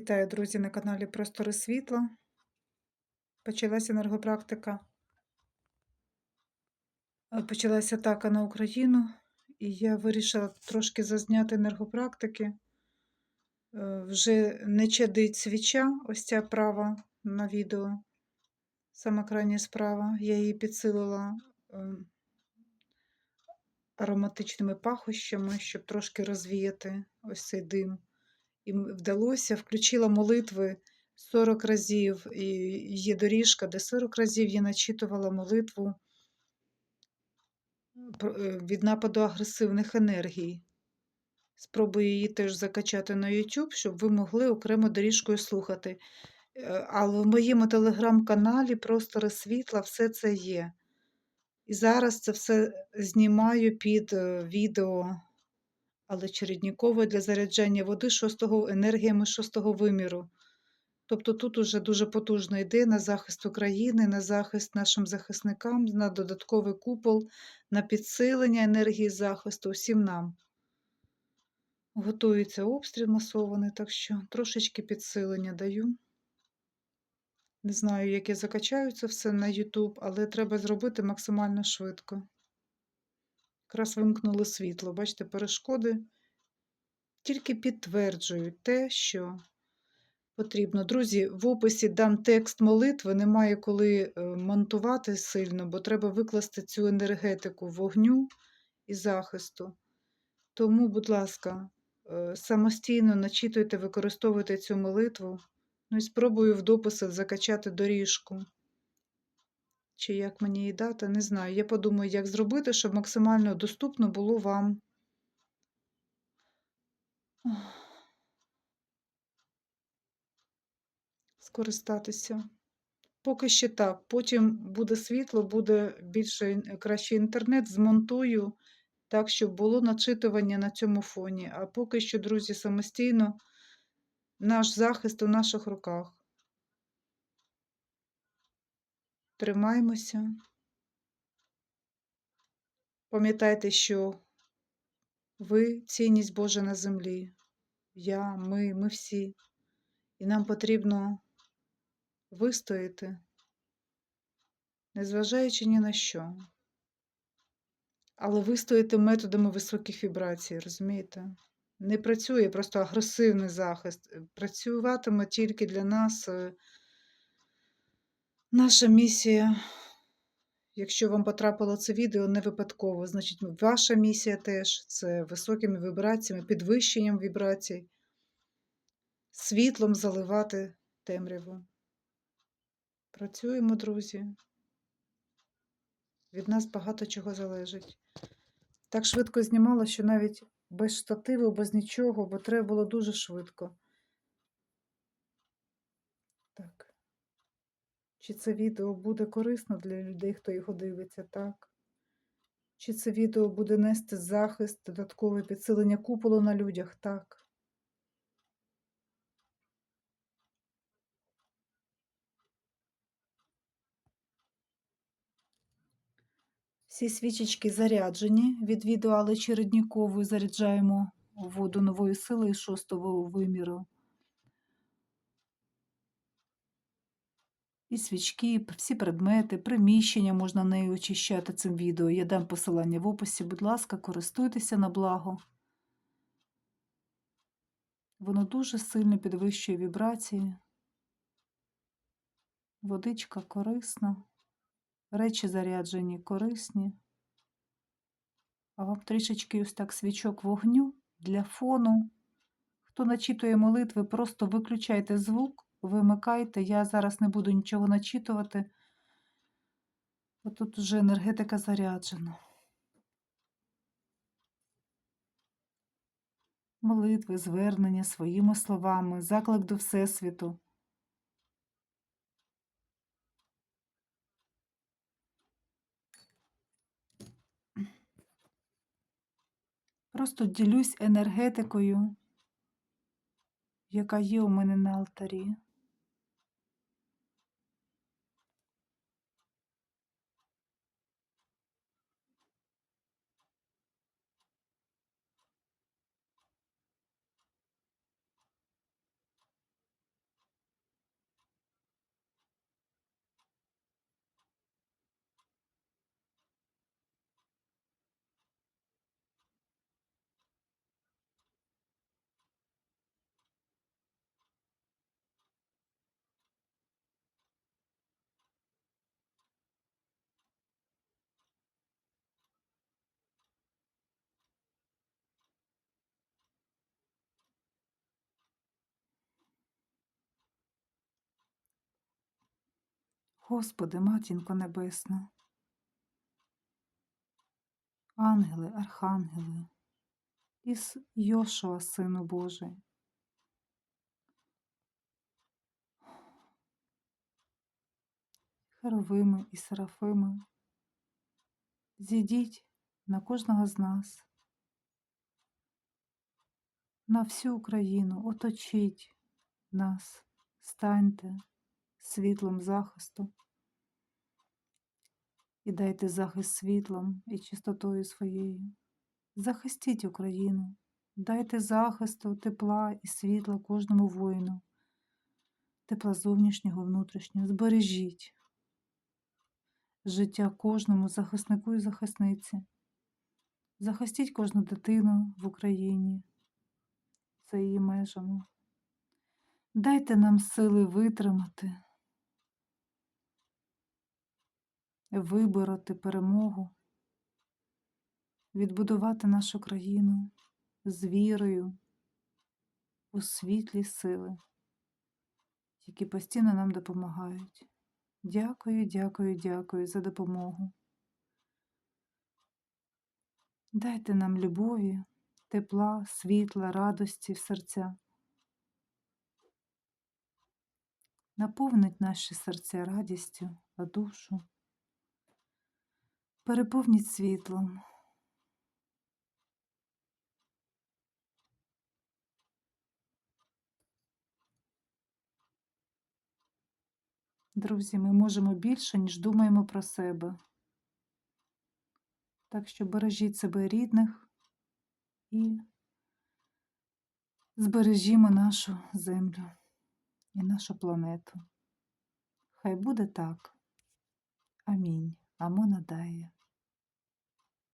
Вітаю, друзі, на каналі Простори Світла. Почалася енергопрактика. Е, Почалася атака на Україну, і я вирішила трошки зазняти енергопрактики. Е, Вже не чадить свіча, ось ця права на відео, сама крайня справа. Я її підсилила е, ароматичними пахощами, щоб трошки розвіяти ось цей дим. І вдалося, включила молитви 40 разів, і є доріжка, де 40 разів я начитувала молитву е, від нападу агресивних енергій. Спробую її теж закачати на YouTube, щоб ви могли окремо доріжкою слухати. Е, Але в моєму телеграм-каналі Простори світла все це є. І зараз це все знімаю під е, відео але Череднікової для заряджання води шостого енергіями шостого виміру. Тобто тут уже дуже потужно йде на захист України, на захист нашим захисникам, на додатковий купол, на підсилення енергії захисту усім нам. Готується обстріл масований, так що трошечки підсилення даю. Не знаю, як я закачаю це все на YouTube, але треба зробити максимально швидко. Якраз вимкнули світло. Бачите, перешкоди тільки підтверджують те, що потрібно. Друзі, в описі дам текст молитви, немає коли е, монтувати сильно, бо треба викласти цю енергетику вогню і захисту. Тому, будь ласка, е, самостійно начитуйте, використовуйте цю молитву. Ну і спробую в дописи закачати доріжку. Чи як мені її дати, не знаю. Я подумаю, як зробити, щоб максимально доступно було вам. скористатися. Поки що так. Потім буде світло, буде більше кращий інтернет, змонтую так, щоб було начитування на цьому фоні. А поки що, друзі, самостійно наш захист у наших руках. Тримаймося. Пам'ятайте, що ви цінність Божа на землі. Я, ми, ми всі. І нам потрібно вистояти, незважаючи ні на що. Але вистояти методами високих вібрацій, розумієте? Не працює просто агресивний захист. Працюватиме тільки для нас е, наша місія. Якщо вам потрапило це відео не випадково, значить ваша місія теж це високими вібраціями, підвищенням вібрацій, світлом заливати темряву. Працюємо, друзі. Від нас багато чого залежить. Так швидко знімала, що навіть без штативу, без нічого, бо треба було дуже швидко. Так. Чи це відео буде корисно для людей, хто його дивиться, так? Чи це відео буде нести захист, додаткове підсилення куполу на людях, так? Всі свічечки заряджені від відео Алли Череднікової заряджаємо воду нової сили із шостого виміру. І свічки, всі предмети, приміщення можна нею очищати цим відео. Я дам посилання в описі, будь ласка, користуйтеся на благо. Воно дуже сильно підвищує вібрації. Водичка корисна, речі заряджені корисні. А вам трішечки ось так свічок вогню для фону. Хто начитує молитви, просто виключайте звук, вимикайте. Я зараз не буду нічого начитувати. Тут вже енергетика заряджена. Молитви, звернення своїми словами, заклик до Всесвіту. Просто ділюсь енергетикою, яка є у мене на алтарі. Господи, Матінко Небесна, ангели, архангели, із Йошуа, Сину Божий. Херовими і серафими, зійдіть на кожного з нас, на всю Україну, оточіть нас, станьте світлом захисту і дайте захист світлом і чистотою своєю. Захистіть Україну, дайте захисту, тепла і світла кожному воїну, тепла зовнішнього, внутрішнього, збережіть життя кожному захиснику і захисниці. Захистіть кожну дитину в Україні за її межами. Дайте нам сили витримати, вибороти перемогу, відбудувати нашу країну з вірою у світлі сили, які постійно нам допомагають. Дякую, дякую, дякую за допомогу. Дайте нам любові, тепла, світла, радості в серця. Наповнить наші серця радістю, а душу. Переповніть світлом. Друзі, ми можемо більше, ніж думаємо про себе. Так що бережіть себе рідних і збережімо нашу землю і нашу планету. Хай буде так. Амінь. Амона дає.